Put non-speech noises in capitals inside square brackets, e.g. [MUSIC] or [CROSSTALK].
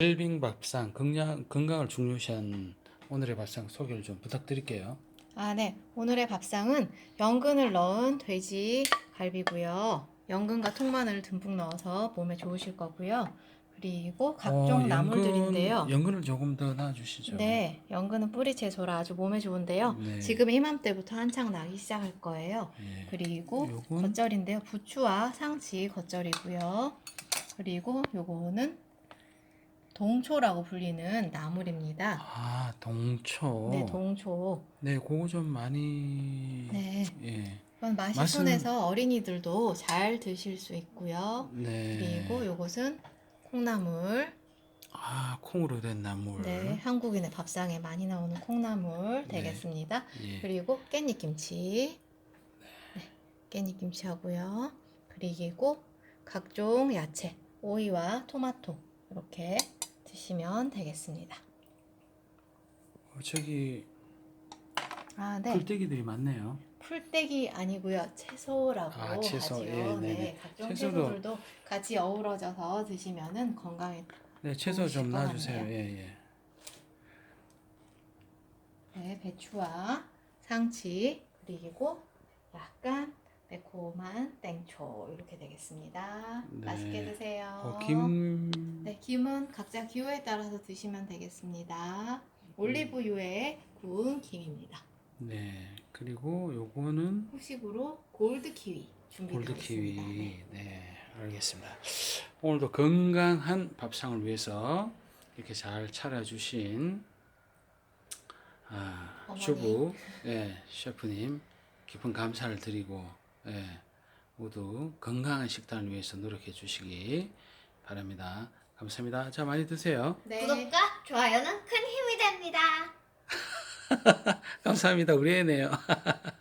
웰빙 밥상 건강, 건강을 중요시한 오늘의 밥상 소개를 좀 부탁드릴게요. 아, 네. 오늘의 밥상은 연근을 넣은 돼지 갈비고요. 연근과 통마늘을 듬뿍 넣어서 몸에 좋으실 거고요. 그리고 각종 어, 나물들인데요. 연근, 연근을 조금 더 넣어주시죠. 네, 연근은 뿌리 채소라 아주 몸에 좋은데요. 네. 지금 이맘때부터 한창 나기 시작할 거예요. 예. 그리고 요건 겉절인데요. 부추와 상치 겉절이고요. 그리고 요거는 동초라고 불리는 나물입니다. 아 동초. 네, 동초. 네, 그거 좀 많이. 네. 예. 이건 맛이 맛은- 순해서 어린이들도 잘 드실 수 있고요. 네. 그리고 요것은 콩나물. 아 콩으로 된 나물. 네, 한국인의 밥상에 많이 나오는 콩나물 네. 되겠습니다. 예. 그리고 깻잎 김치. 네, 깻잎 김치 하고요. 그리고 각종 야채, 오이와 토마토 이렇게 드시면 되겠습니다. 어, 저기 아, 네. 풀떼기들이 많네요. 풀떼기 아니고요. 채소라고 아, 채소. 하지요. 예, 네 네. 네, 각종 채소도- 채소들도 같이 어우러져서 드시면은 건강에 네, 채소 좀것 놔주세요. 예, 예. 네, 배추와 상치 그리고 약간 매콤한 땡초 이렇게 되겠습니다. 네. 맛있게 드세요. 어, 김. 네, 김은 각자 기호에 따라서 드시면 되겠습니다. 올리브유에 구운 김입니다. 네. 그리고 요거는 후식으로 골드 키위 골드 키위. 네. 네, 알겠습니다. 오늘도 건강한 밥상을 위해서 이렇게 잘 차려주신 아, 어머니. 주부, 예, 셰프님 깊은 감사를 드리고 예, 모두 건강한 식단을 위해서 노력해 주시기 바랍니다. 감사합니다. 자, 많이 드세요. 네. 구독과 좋아요는 큰 힘이 됩니다. [LAUGHS] 감사합니다. 우리 애네요. [LAUGHS]